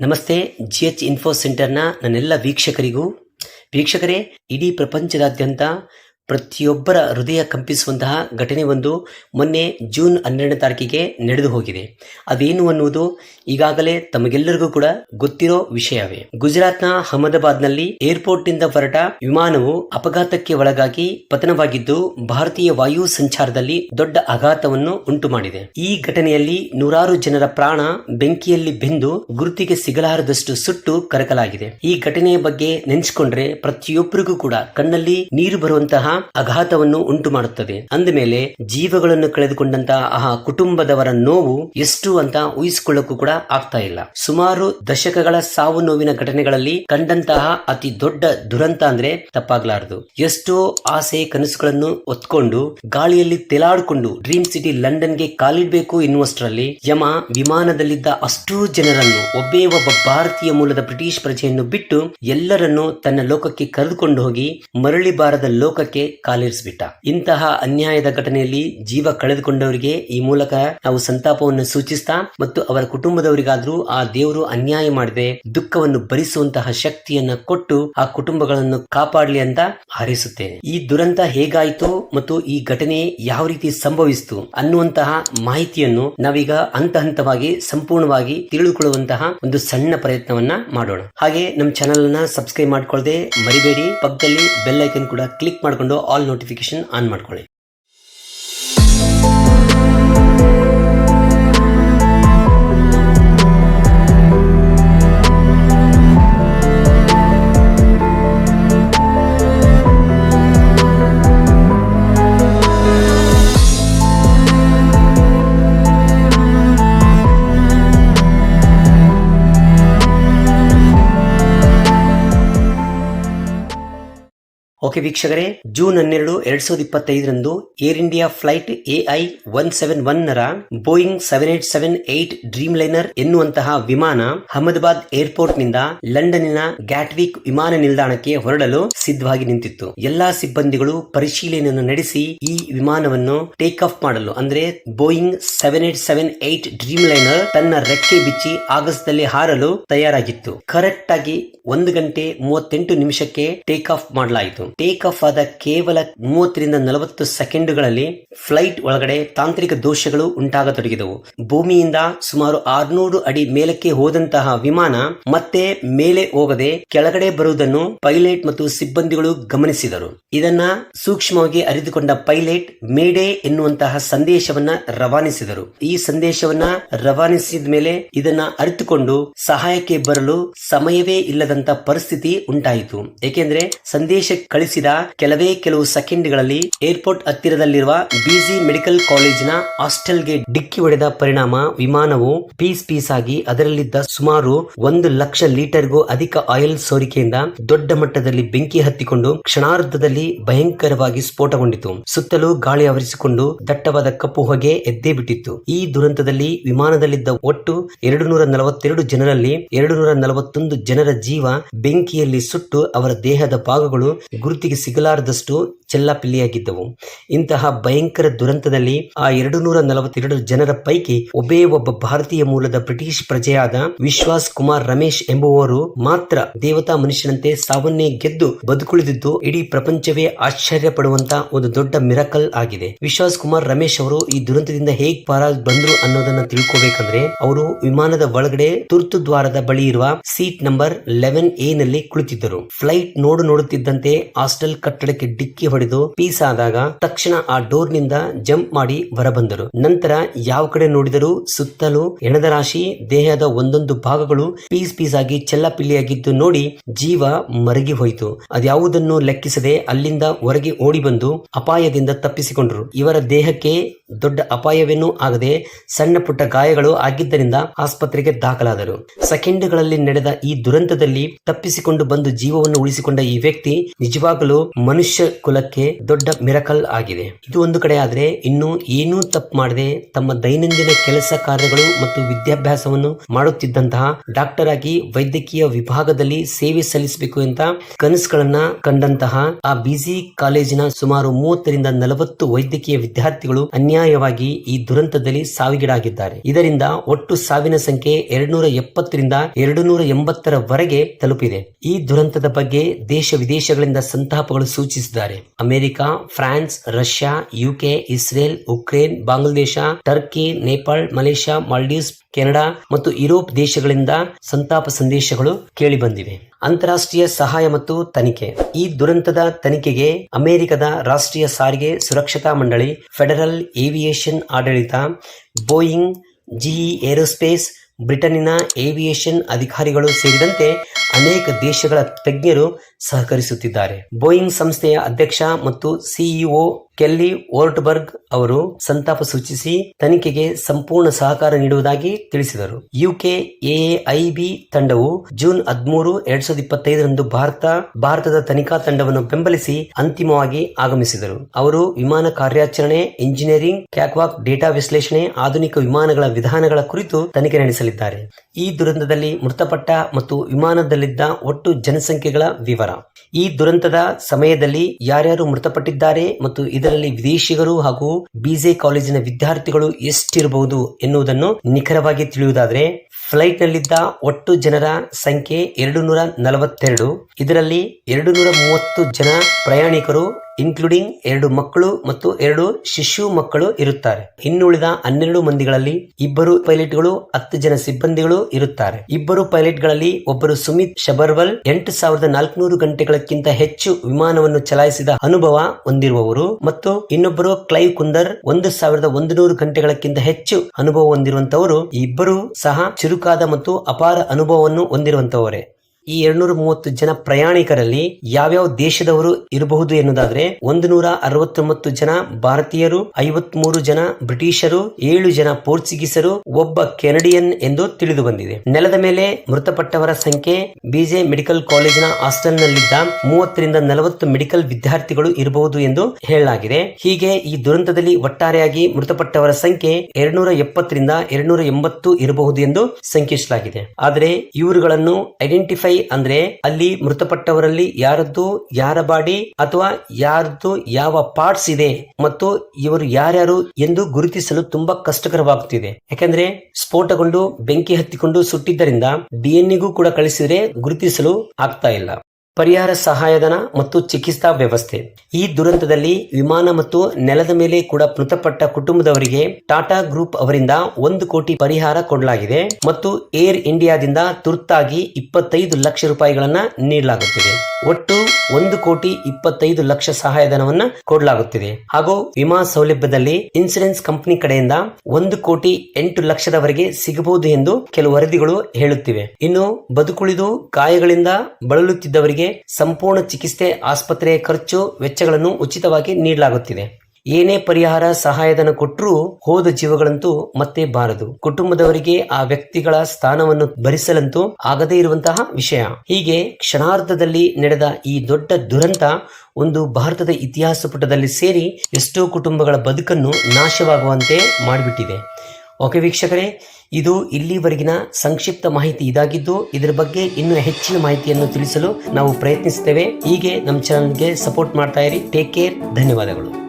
ನಮಸ್ತೆ G H info ಸೆಂಟರ್ನ ನನ್ನೆಲ್ಲ ವೀಕ್ಷಕರಿಗೂ. ವೀಕ್ಷಕರೇ ಇಡೀ ಪ್ರಪಂಚದಾದ್ಯಂತ ಪ್ರತಿಯೊಬ್ಬರ ಹೃದಯ ಕಂಪಿಸುವಂತಹ ಘಟನೆ ಒಂದು ಮೊನ್ನೆ ಜೂನ್ ಹನ್ನೆರಡನೇ ತಾರೀಕಿಗೆ ನಡೆದು ಹೋಗಿದೆ. ಅದೇನು ಅನ್ನುವುದು ಈಗಾಗಲೇ ತಮಗೆಲ್ಲರಿಗೂ ಕೂಡ ಗೊತ್ತಿರೋ ವಿಷಯವೇ. ಗುಜರಾತ್ನ ಅಹಮದಾಬಾದ್ನಲ್ಲಿ ಏರ್ಪೋರ್ಟ್ನಿಂದ ಹೊರಟ ವಿಮಾನವು ಅಪಘಾತಕ್ಕೆ ಒಳಗಾಗಿ ಪತನವಾಗಿದ್ದು, ಭಾರತೀಯ ವಾಯು ಸಂಚಾರದಲ್ಲಿ ದೊಡ್ಡ ಆಘಾತವನ್ನು ಉಂಟು ಮಾಡಿದೆ ಈ ಘಟನೆಯಲ್ಲಿ ನೂರಾರು ಜನರ ಪ್ರಾಣ ಬೆಂಕಿಯಲ್ಲಿ ಬೆಂದು ಗುರುತಿಗೆ ಸಿಗಲಾರದಷ್ಟು ಸುಟ್ಟು ಕರಕಲಾಗಿದೆ. ಈ ಘಟನೆಯ ಬಗ್ಗೆ ನೆನೆಸಿಕೊಂಡ್ರೆ ಪ್ರತಿಯೊಬ್ಬರಿಗೂ ಕೂಡ ಕಣ್ಣಲ್ಲಿ ನೀರು ಬರುವಂತಹ ಆಘಾತವನ್ನು ಉಂಟು ಮಾಡುತ್ತದೆ ಅಂದಮೇಲೆ ಜೀವಗಳನ್ನು ಕಳೆದುಕೊಂಡಂತಹ ಆ ಕುಟುಂಬದವರ ನೋವು ಎಷ್ಟು ಅಂತ ಊಹಿಸಿಕೊಳ್ಳಕ್ಕೂ ಕೂಡ ಆಗ್ತಾ ಇಲ್ಲ. ಸುಮಾರು ದಶಕಗಳ ಸಾವು ನೋವಿನ ಘಟನೆಗಳಲ್ಲಿ ಕಂಡಂತಹ ಅತಿ ದೊಡ್ಡ ದುರಂತ ಅಂದ್ರೆ ತಪ್ಪಾಗ್ಲಾರದು. ಎಷ್ಟೋ ಆಸೆ ಕನಸುಗಳನ್ನು ಒತ್ಕೊಂಡು ಗಾಳಿಯಲ್ಲಿ ತೇಲಾಡಿಕೊಂಡು ಡ್ರೀಮ್ ಸಿಟಿ ಲಂಡನ್ಗೆ ಕಾಲಿಡ್ಬೇಕು ಎನ್ನುವಷ್ಟರಲ್ಲಿ ಯಮ ವಿಮಾನದಲ್ಲಿದ್ದ ಅಷ್ಟೂ ಜನರನ್ನು ಒಬ್ಬೇ ಒಬ್ಬ ಭಾರತೀಯ ಮೂಲದ ಬ್ರಿಟಿಷ್ ಪ್ರಜೆಯನ್ನು ಬಿಟ್ಟು ಎಲ್ಲರನ್ನು ತನ್ನ ಲೋಕಕ್ಕೆ ಕರೆದುಕೊಂಡು ಹೋಗಿ ಮರಳಿ ಬಾರದ ಲೋಕಕ್ಕೆ ಕಾಲಿರಿಸಿಬಿಟ್ಟ. ಇಂತಹ ಅನ್ಯಾಯದ ಘಟನೆಯಲ್ಲಿ ಜೀವ ಕಳೆದುಕೊಂಡವರಿಗೆ ಈ ಮೂಲಕ ನಾವು ಸಂತಾಪವನ್ನು ಸೂಚಿಸ್ತಾ ಮತ್ತು ಅವರ ಕುಟುಂಬದವರಿಗಾದ್ರೂ ಆ ದೇವರು ಅನ್ಯಾಯ ಮಾಡದೆ, ದುಃಖವನ್ನು ಭರಿಸುವಂತಹ ಶಕ್ತಿಯನ್ನ ಕೊಟ್ಟು ಆ ಕುಟುಂಬಗಳನ್ನು ಕಾಪಾಡಲಿ ಅಂತ ಹಾರೈಸುತ್ತೇನೆ. ಈ ದುರಂತ ಹೇಗಾಯಿತು ಮತ್ತು ಈ ಘಟನೆ ಯಾವ ರೀತಿ ಸಂಭವಿಸಿತು ಅನ್ನುವಂತಹ ಮಾಹಿತಿಯನ್ನು ನಾವೀಗ ಹಂತ ಹಂತವಾಗಿ ಸಂಪೂರ್ಣವಾಗಿ ತಿಳಿದುಕೊಳ್ಳುವಂತಹ ಒಂದು ಸಣ್ಣ ಪ್ರಯತ್ನವನ್ನ ಮಾಡೋಣ. ಹಾಗೆ ನಮ್ಮ ಚಾನೆಲ್ ಅನ್ನ ಸಬ್ಸ್ಕ್ರೈಬ್ ಮಾಡ್ಕೊಳ್ಳದೆ ಮರಿಬೇಡಿ. ಪಕ್ಕದಲ್ಲಿ ಬೆಲ್ ಐಕನ್ ಕೂಡ ಕ್ಲಿಕ್ ಮಾಡಿಕೊಂಡು ಆಲ್ ನೋಟಿಫಿಕೇಶನ್ ಆನ್ ಮಾಡ್ಕೊಳ್ಳಿ. ಓಕೆ ವೀಕ್ಷಕರೇ, ಜೂನ್ ಹನ್ನೆರಡು, ಎರಡ್ ಸಾವಿರದ ಇಪ್ಪತ್ತೈದರಂದು Air India flight AI one seven one ರ Boeing seven eight seven eight Dreamliner ಎನ್ನುವಂತಹ ವಿಮಾನ ಅಹಮದಾಬಾದ್ ಏರ್ಪೋರ್ಟ್ನಿಂದ ಲಂಡನ್ನಿನ ಗ್ಯಾಟ್ವಿಕ್ ವಿಮಾನ ನಿಲ್ದಾಣಕ್ಕೆ ಹೊರಡಲು ಸಿದ್ಧವಾಗಿ ನಿಂತಿತ್ತು. ಎಲ್ಲಾ ಸಿಬ್ಬಂದಿಗಳು ಪರಿಶೀಲನೆಯನ್ನು ನಡೆಸಿ ಈ ವಿಮಾನವನ್ನು ಟೇಕ್ ಆಫ್ ಮಾಡಲು, ಅಂದ್ರೆ Boeing seven eight seven eight Dreamliner ತನ್ನ ರೆಕ್ಕೆ ಬಿಚ್ಚಿ ಆಗಸದಲ್ಲಿ ಹಾರಲು ತಯಾರಾಗಿತ್ತು. ಕರೆಕ್ಟ್ ಆಗಿ ಒಂದು ಗಂಟೆ ಮೂವತ್ತೆಂಟು ನಿಮಿಷಕ್ಕೆ ಟೇಕ್ ಆಫ್ ಮಾಡಲಾಯಿತು. ಟೇಕ್ ಆಫ್ ಆದ ಕೇವಲ ಮೂವತ್ತರಿಂದ ನಲವತ್ತು ಸೆಕೆಂಡುಗಳಲ್ಲಿ ಫ್ಲೈಟ್ ಒಳಗಡೆ ತಾಂತ್ರಿಕ ದೋಷಗಳು ಉಂಟಾಗತೊಡಗಿದವು. ಭೂಮಿಯಿಂದ ಸುಮಾರು ಆರ್ನೂರು ಅಡಿ ಮೇಲಕ್ಕೆ ಹೋದಂತಹ ವಿಮಾನ ಮತ್ತೆ ಮೇಲೆ ಹೋಗದೆ ಕೆಳಗಡೆ ಬರುವುದನ್ನು ಪೈಲಟ್ ಮತ್ತು ಸಿಬ್ಬಂದಿಗಳು ಗಮನಿಸಿದರು. ಇದನ್ನ ಸೂಕ್ಷ್ಮವಾಗಿ ಅರಿತುಕೊಂಡ ಪೈಲಟ್ ಮೇಡೆ ಎನ್ನುವಂತಹ ಸಂದೇಶವನ್ನ ರವಾನಿಸಿದರು. ಈ ಸಂದೇಶವನ್ನ ರವಾನಿಸಿದ ಮೇಲೆ ಇದನ್ನ ಅರಿತುಕೊಂಡು ಸಹಾಯಕ್ಕೆ ಬರಲು ಸಮಯವೇ ಇಲ್ಲದಂತ ಪರಿಸ್ಥಿತಿ ಉಂಟಾಯಿತು. ಏಕೆಂದ್ರೆ ಸಂದೇಶ ಕಳಿಸಿದ ಕೆಲವೇ ಕೆಲವು ಸೆಕೆಂಡ್ಗಳಲ್ಲಿ ಏರ್ಪೋರ್ಟ್ ಹತ್ತಿರದಲ್ಲಿರುವ ಬಿಜಿ ಮೆಡಿಕಲ್ ಕಾಲೇಜಿನ ಹಾಸ್ಟೆಲ್ಗೆ ಡಿಕ್ಕಿ ಹೊಡೆದ ಪರಿಣಾಮ ವಿಮಾನವು ಪೀಸ್ ಪೀಸ್ ಆಗಿ ಅದರಲ್ಲಿದ್ದ ಸುಮಾರು ಒಂದು ಲಕ್ಷ ಲೀಟರ್ಗೂ ಅಧಿಕ ಆಯಿಲ್ ಸೋರಿಕೆಯಿಂದ ದೊಡ್ಡ ಮಟ್ಟದಲ್ಲಿ ಬೆಂಕಿ ಹತ್ತಿಕೊಂಡು ಕ್ಷಣಾರ್ಧದಲ್ಲಿ ಭಯಂಕರವಾಗಿ ಸ್ಫೋಟಗೊಂಡಿತು. ಸುತ್ತಲೂ ಗಾಳಿ ಆವರಿಸಿಕೊಂಡು ದಟ್ಟವಾದ ಕಪ್ಪು ಹೊಗೆ ಎದ್ದೇ ಬಿಟ್ಟಿತ್ತು. ಈ ದುರಂತದಲ್ಲಿ ವಿಮಾನದಲ್ಲಿದ್ದ ಒಟ್ಟು ಎರಡು ನೂರ ನಲವತ್ತೆರಡು ಜನರಲ್ಲಿ ಎರಡು ನೂರ ನಲವತ್ತೊಂದು ಜನರ ಜೀವ ಬೆಂಕಿಯಲ್ಲಿ ಸುಟ್ಟು ಅವರ ದೇಹದ ಭಾಗಗಳು ಗುರುತಿಗೆ ಸಿಗಲಾರದಷ್ಟು ಚೆಲ್ಲಾಪಿಲ್ಲಿಯಾಗಿದ್ದವು. ಇಂತಹ ಭಯಂಕರ ದುರಂತದಲ್ಲಿ ಆ ಎರಡು ನೂರ ನಲವತ್ತೆರಡು ಜನರ ಪೈಕಿ ಒಬ್ಬೇ ಒಬ್ಬ ಭಾರತೀಯ ಮೂಲದ ಬ್ರಿಟಿಷ್ ಪ್ರಜೆಯಾದ ವಿಶ್ವಾಸ್ ಕುಮಾರ್ ರಮೇಶ್ ಎಂಬುವವರು ಮಾತ್ರ ದೇವತಾ ಮನುಷ್ಯನಂತೆ ಸಾವನ್ನೇ ಗೆದ್ದು ಬದುಕುಳಿದಿದ್ದು ಇಡೀ ಪ್ರಪಂಚವೇ ಆಶ್ಚರ್ಯ ಪಡುವಂತಹ ಒಂದು ದೊಡ್ಡ ಮಿರಕಲ್ ಆಗಿದೆ. ವಿಶ್ವಾಸ್ ಕುಮಾರ್ ರಮೇಶ್ ಅವರು ಈ ದುರಂತದಿಂದ ಹೇಗ್ ಪಾರಾಗಿ ಬಂದ್ರು ಅನ್ನೋದನ್ನ ತಿಳ್ಕೋಬೇಕಂದ್ರೆ ಅವರು ವಿಮಾನದ ಒಳಗಡೆ ತುರ್ತು ದ್ವಾರದ ಬಳಿ ಇರುವ ಸೀಟ್ ನಂಬರ್ ಲೆವೆನ್ ಎ ನಲ್ಲಿ ಕುಳಿತಿದ್ದರು. ಫ್ಲೈಟ್ ನೋಡು ನೋಡುತ್ತಿದ್ದಂತೆ ಹಾಸ್ಟೆಲ್ ಕಟ್ಟಡಕ್ಕೆ ಡಿಕ್ಕಿ ಹೊಡೆದು ಪೀಸ್ ಆದಾಗ ತಕ್ಷಣ ಆ ಡೋರ್ನಿಂದ ಜಂಪ್ ಮಾಡಿ ಹೊರಬಂದರು. ನಂತರ ಯಾವ ಕಡೆ ನೋಡಿದರೂ ಸುತ್ತಲೂ ಹೆಣದ ರಾಶಿ, ದೇಹದ ಒಂದೊಂದು ಭಾಗಗಳು ಪೀಸ್ ಪೀಸ್ ಆಗಿ ಚೆಲ್ಲಪಿಲ್ಲಿಯಾಗಿದ್ದು ನೋಡಿ ಜೀವ ಮರಗಿ ಹೋಯಿತು. ಅದ್ಯಾವುದನ್ನು ಲೆಕ್ಕಿಸದೆ ಅಲ್ಲಿಂದ ಹೊರಗೆ ಓಡಿ ಬಂದು ಅಪಾಯದಿಂದ ತಪ್ಪಿಸಿಕೊಂಡರು. ಇವರ ದೇಹಕ್ಕೆ ದೊಡ್ಡ ಅಪಾಯವೇನೂ ಆಗದೆ ಸಣ್ಣ ಪುಟ್ಟ ಗಾಯಗಳು ಆಗಿದ್ದರಿಂದ ಆಸ್ಪತ್ರೆಗೆ ದಾಖಲಾದರು. ಸೆಕೆಂಡ್ಗಳಲ್ಲಿ ನಡೆದ ಈ ದುರಂತದಲ್ಲಿ ತಪ್ಪಿಸಿಕೊಂಡು ಬಂದು ಜೀವವನ್ನು ಉಳಿಸಿಕೊಂಡ ಈ ವ್ಯಕ್ತಿ ನಿಜವಾಗಿ ನಿಜವಾಗಲೂ ಮನುಷ್ಯ ಕುಲಕ್ಕೆ ದೊಡ್ಡ ಮಿರಕಲ್ ಆಗಿದೆ. ಇದು ಒಂದು ಕಡೆ ಆದ್ರೆ ಇನ್ನು ಏನೂ ತಪ್ಪು ಮಾಡದೆ ತಮ್ಮ ದೈನಂದಿನ ಕೆಲಸ ಕಾರ್ಯಗಳು ಮತ್ತು ವಿದ್ಯಾಭ್ಯಾಸವನ್ನು ಮಾಡುತ್ತಿದ್ದಂತಹ ಡಾಕ್ಟರ್ ಆಗಿ ವೈದ್ಯಕೀಯ ವಿಭಾಗದಲ್ಲಿ ಸೇವೆ ಸಲ್ಲಿಸಬೇಕು ಅಂತ ಕನಸುಗಳನ್ನ ಕಂಡಂತಹ ಆ ಬಿಸಿ ಕಾಲೇಜಿನ ಸುಮಾರು ಮೂವತ್ತರಿಂದ ನಲವತ್ತು ವೈದ್ಯಕೀಯ ವಿದ್ಯಾರ್ಥಿಗಳು ಅನ್ಯಾಯವಾಗಿ ಈ ದುರಂತದಲ್ಲಿ ಸಾವಿಗೀಡಾಗಿದ್ದಾರೆ. ಇದರಿಂದ ಒಟ್ಟು ಸಾವಿನ ಸಂಖ್ಯೆ ಎರಡ್ನೂರ ಎಪ್ಪತ್ತರಿಂದ ಎರಡು ನೂರ ಎಂಬತ್ತರವರೆಗೆ ತಲುಪಿದೆ. ಈ ದುರಂತದ ಬಗ್ಗೆ ದೇಶ ವಿದೇಶಗಳಿಂದ ಸಂತಾಪಗಳು ಸೂಚಿಸಿದ್ದಾರೆ. America, France, Russia, UK, Israel, Ukraine, Bangladesh, Turkey, Nepal, Malaysia, Maldives, Canada ಮತ್ತು ಯುರೋಪ್ ದೇಶಗಳಿಂದ ಸಂತಾಪ ಸಂದೇಶಗಳು ಕೇಳಿಬಂದಿವೆ. ಅಂತಾರಾಷ್ಟ್ರೀಯ ಸಹಾಯ ಮತ್ತು ತನಿಖೆ. ಈ ದುರಂತದ ತನಿಖೆಗೆ ಅಮೆರಿಕದ ರಾಷ್ಟ್ರೀಯ ಸಾರಿಗೆ ಸುರಕ್ಷತಾ ಮಂಡಳಿ, ಫೆಡರಲ್ ಏವಿಯೇಷನ್ ಆಡಳಿತ, ಬೋಯಿಂಗ್, ಜಿಇ ಏರೋಸ್ಪೇಸ್, ಬ್ರಿಟನ್ನಿನ ಏವಿಯೇಷನ್ ಅಧಿಕಾರಿಗಳು ಸೇರಿದಂತೆ ಅನೇಕ ದೇಶಗಳ ತಜ್ಞರು ಸಹಕರಿಸುತ್ತಿದ್ದಾರೆ. ಬೋಯಿಂಗ್ ಸಂಸ್ಥೆಯ ಅಧ್ಯಕ್ಷ ಮತ್ತು ಸಿಇಒ ಕೆಲ್ಲಿ ವೋರ್ಟ್ಬರ್ಗ್ ಅವರು ಸಂತಾಪ ಸೂಚಿಸಿ ತನಿಖೆಗೆ ಸಂಪೂರ್ಣ ಸಹಕಾರ ನೀಡುವುದಾಗಿ ತಿಳಿಸಿದರು. ಯುಕೆ ಎಐಬಿ ತಂಡವು ಜೂನ್ ಹದಿಮೂರು, ಎರಡ್ ಸಾವಿರದ ಇಪ್ಪತ್ತೈದರಂದು ಭಾರತ, ಭಾರತದ ತನಿಖಾ ತಂಡವನ್ನು ಬೆಂಬಲಿಸಿ ಅಂತಿಮವಾಗಿ ಆಗಮಿಸಿದರು. ಅವರು ವಿಮಾನ ಕಾರ್ಯಾಚರಣೆ, ಇಂಜಿನಿಯರಿಂಗ್ ಕ್ಯಾಕ್ವಾಕ್ ಡೇಟಾ ವಿಶ್ಲೇಷಣೆ, ಆಧುನಿಕ ವಿಮಾನಗಳ ವಿಧಾನಗಳ ಕುರಿತು ತನಿಖೆ ನಡೆಸಲಿದ್ದಾರೆ. ಈ ದುರಂತದಲ್ಲಿ ಮೃತಪಟ್ಟ ಮತ್ತು ವಿಮಾನದಲ್ಲಿದ್ದ ಒಟ್ಟು ಜನಸಂಖ್ಯೆಗಳ ವಿವರ. ಈ ದುರಂತದ ಸಮಯದಲ್ಲಿ ಯಾರ್ಯಾರು ಮೃತಪಟ್ಟಿದ್ದಾರೆ ಮತ್ತು ಇದರಲ್ಲಿ ವಿದೇಶಿಗರು ಹಾಗೂ ಬಿಜೆ ಕಾಲೇಜಿನ ವಿದ್ಯಾರ್ಥಿಗಳು ಎಷ್ಟಿರಬಹುದು ಎನ್ನುವುದನ್ನು ನಿಖರವಾಗಿ ತಿಳಿಯುವುದಾದರೆ ಫ್ಲೈಟ್ ನಲ್ಲಿದ್ದ ಒಟ್ಟು ಜನರ ಸಂಖ್ಯೆ ಎರಡು ನೂರ ನಲವತ್ತೆರಡು. ಇದರಲ್ಲಿ ಎರಡು ನೂರ ಮೂವತ್ತು ಜನ ಪ್ರಯಾಣಿಕರು ಇನ್ಕ್ಲೂಡಿಂಗ್ ಎರಡು ಮಕ್ಕಳು ಮತ್ತು ಎರಡು ಶಿಶು ಮಕ್ಕಳು ಇರುತ್ತಾರೆ. ಇನ್ನುಳಿದ ಹನ್ನೆರಡು ಮಂದಿಗಳಲ್ಲಿ ಇಬ್ಬರು ಪೈಲಟ್ಗಳು, ಹತ್ತು ಜನ ಸಿಬ್ಬಂದಿಗಳು ಇರುತ್ತಾರೆ. ಇಬ್ಬರು ಪೈಲಟ್ಗಳಲ್ಲಿ ಒಬ್ಬರು ಸುಮಿತ್ ಶಬರ್ವಲ್, ಎಂಟು ಸಾವಿರದ ನಾಲ್ಕುನೂರು ಗಂಟೆಗಳಕ್ಕಿಂತ ಹೆಚ್ಚು ವಿಮಾನವನ್ನು ಚಲಾಯಿಸಿದ ಅನುಭವ ಹೊಂದಿರುವವರು ಮತ್ತು ಇನ್ನೊಬ್ಬರು ಕ್ಲೈವ್ ಕುಂದರ್, ಒಂದು ಸಾವಿರದ ಒಂದು ನೂರು ಗಂಟೆಗಳಕ್ಕಿಂತ ಹೆಚ್ಚು ಅನುಭವ ಹೊಂದಿರುವಂತವರು. ಇಬ್ಬರು ಸಹ ಚುರುಕಾದ ಮತ್ತು ಅಪಾರ ಅನುಭವವನ್ನು ಹೊಂದಿರುವಂತವರೇ. ಈ ಎರಡ್ನೂರ ಮೂವತ್ತು ಜನ ಪ್ರಯಾಣಿಕರಲ್ಲಿ ಯಾವ್ಯಾವ ದೇಶದವರು ಇರಬಹುದು ಎನ್ನುವುದಾದ್ರೆ ಒಂದು ನೂರ ಅರವತ್ತೊಂಬತ್ತು ಜನ ಭಾರತೀಯರು, ಐವತ್ಮೂರು ಜನ ಬ್ರಿಟಿಷರು, ಏಳು ಜನ ಪೋರ್ಚುಗೀಸರು, ಒಬ್ಬ ಕೆನಡಿಯನ್ ಎಂದು ತಿಳಿದು ಬಂದಿದೆ. ನೆಲದ ಮೇಲೆ ಮೃತಪಟ್ಟವರ ಸಂಖ್ಯೆ ಬಿಜೆ ಮೆಡಿಕಲ್ ಕಾಲೇಜಿನ ಹಾಸ್ಟೆಲ್ನಲ್ಲಿದ್ದ ಮೂವತ್ತರಿಂದ ನಲವತ್ತು ಮೆಡಿಕಲ್ ವಿದ್ಯಾರ್ಥಿಗಳು ಇರಬಹುದು ಎಂದು ಹೇಳಲಾಗಿದೆ. ಹೀಗೆ ಈ ದುರಂತದಲ್ಲಿ ಒಟ್ಟಾರೆಯಾಗಿ ಮೃತಪಟ್ಟವರ ಸಂಖ್ಯೆ ಎರಡ್ನೂರ ಎಪ್ಪತ್ತರಿಂದ ಎರಡ್ನೂರ ಎಂಬತ್ತು ಇರಬಹುದು ಎಂದು ಸಂಕೇತಿಸಲಾಗಿದೆ. ಆದರೆ ಇವರುಗಳನ್ನು ಐಡೆಂಟಿಫೈ ಅಂದ್ರೆ ಅಲ್ಲಿ ಮೃತಪಟ್ಟವರಲ್ಲಿ ಯಾರದ್ದು ಯಾರ ಬಾಡಿ ಅಥವಾ ಯಾರದ್ದು ಯಾವ ಪಾರ್ಟ್ಸ್ ಇದೆ ಮತ್ತು ಇವರು ಯಾರ್ಯಾರು ಎಂದು ಗುರುತಿಸಲು ತುಂಬಾ ಕಷ್ಟಕರವಾಗುತ್ತಿದೆ ಯಾಕಂದ್ರೆ ಸ್ಫೋಟಗೊಂಡು ಬೆಂಕಿ ಹತ್ತಿಕೊಂಡು ಸುಟ್ಟಿದ್ದರಿಂದ ಡಿಎನ್ಎಗೂ ಕೂಡ ಕಳಿಸಿದ್ರೆ ಗುರುತಿಸಲು ಆಗ್ತಾ ಇಲ್ಲ. ಪರಿಹಾರ ಸಹಾಯಧನ ಮತ್ತು ಚಿಕಿತ್ಸಾ ವ್ಯವಸ್ಥೆ. ಈ ದುರಂತದಲ್ಲಿ ವಿಮಾನ ಮತ್ತು ನೆಲದ ಮೇಲೆ ಕೂಡ ಮೃತಪಟ್ಟ ಕುಟುಂಬದವರಿಗೆ ಟಾಟಾ ಗ್ರೂಪ್ ಅವರಿಂದ ಒಂದು ಕೋಟಿ ಪರಿಹಾರ ಕೊಡಲಾಗಿದೆ ಮತ್ತು ಏರ್ ಇಂಡಿಯಾದಿಂದ ತುರ್ತಾಗಿ ಇಪ್ಪತ್ತೈದು ಲಕ್ಷ ರೂಪಾಯಿಗಳನ್ನ ನೀಡಲಾಗುತ್ತಿದೆ. ಒಟ್ಟು ಒಂದು ಕೋಟಿ ಇಪ್ಪತ್ತೈದು ಲಕ್ಷ ಸಹಾಯಧನವನ್ನ ಕೊಡಲಾಗುತ್ತಿದೆ. ಹಾಗೂ ವಿಮಾ ಸೌಲಭ್ಯದಲ್ಲಿ ಇನ್ಸೂರೆನ್ಸ್ ಕಂಪನಿ ಕಡೆಯಿಂದ ಒಂದು ಕೋಟಿ ಎಂಟು ಲಕ್ಷದವರೆಗೆ ಸಿಗಬಹುದು ಎಂದು ಕೆಲವು ವರದಿಗಳು ಹೇಳುತ್ತಿವೆ. ಇನ್ನು ಬದುಕುಳಿದು ಗಾಯಗಳಿಂದ ಬಳಲುತ್ತಿದ್ದವರಿಗೆ ಸಂಪೂರ್ಣ ಚಿಕಿತ್ಸೆ ಆಸ್ಪತ್ರೆಯ ಖರ್ಚು ವೆಚ್ಚಗಳನ್ನು ಉಚಿತವಾಗಿ ನೀಡಲಾಗುತ್ತಿದೆ. ಏನೇ ಪರಿಹಾರ ಸಹಾಯಧನ ಕೊಟ್ಟರೂ ಹೋದ ಜೀವಗಳಂತೂ ಮತ್ತೆ ಬಾರದು. ಕುಟುಂಬದವರಿಗೆ ಆ ವ್ಯಕ್ತಿಗಳ ಸ್ಥಾನವನ್ನು ಭರಿಸಲಂತೂ ಆಗದೇ ಇರುವಂತಹ ವಿಷಯ. ಹೀಗೆ ಕ್ಷಣಾರ್ಧದಲ್ಲಿ ನಡೆದ ಈ ದೊಡ್ಡ ದುರಂತ ಒಂದು ಭಾರತದ ಇತಿಹಾಸ ಪುಟದಲ್ಲಿ ಸೇರಿ ಎಷ್ಟೋ ಕುಟುಂಬಗಳ ಬದುಕನ್ನು ನಾಶವಾಗುವಂತೆ ಮಾಡಿಬಿಟ್ಟಿದೆ. ಓಕೆ ವೀಕ್ಷಕರೇ, ಇದು ಇಲ್ಲಿವರೆಗಿನ ಸಂಕ್ಷಿಪ್ತ ಮಾಹಿತಿ ಇದಾಗಿದ್ದು, ಇದರ ಬಗ್ಗೆ ಇನ್ನೂ ಹೆಚ್ಚಿನ ಮಾಹಿತಿಯನ್ನು ತಿಳಿಸಲು ನಾವು ಪ್ರಯತ್ನಿಸುತ್ತೇವೆ ಹೀಗೆ ನಮ್ಮ ಚಾನಲ್ಗೆ ಸಪೋರ್ಟ್ ಮಾಡ್ತಾ ಇರಿ. ಟೇಕ್ ಕೇರ್ ಧನ್ಯವಾದಗಳು.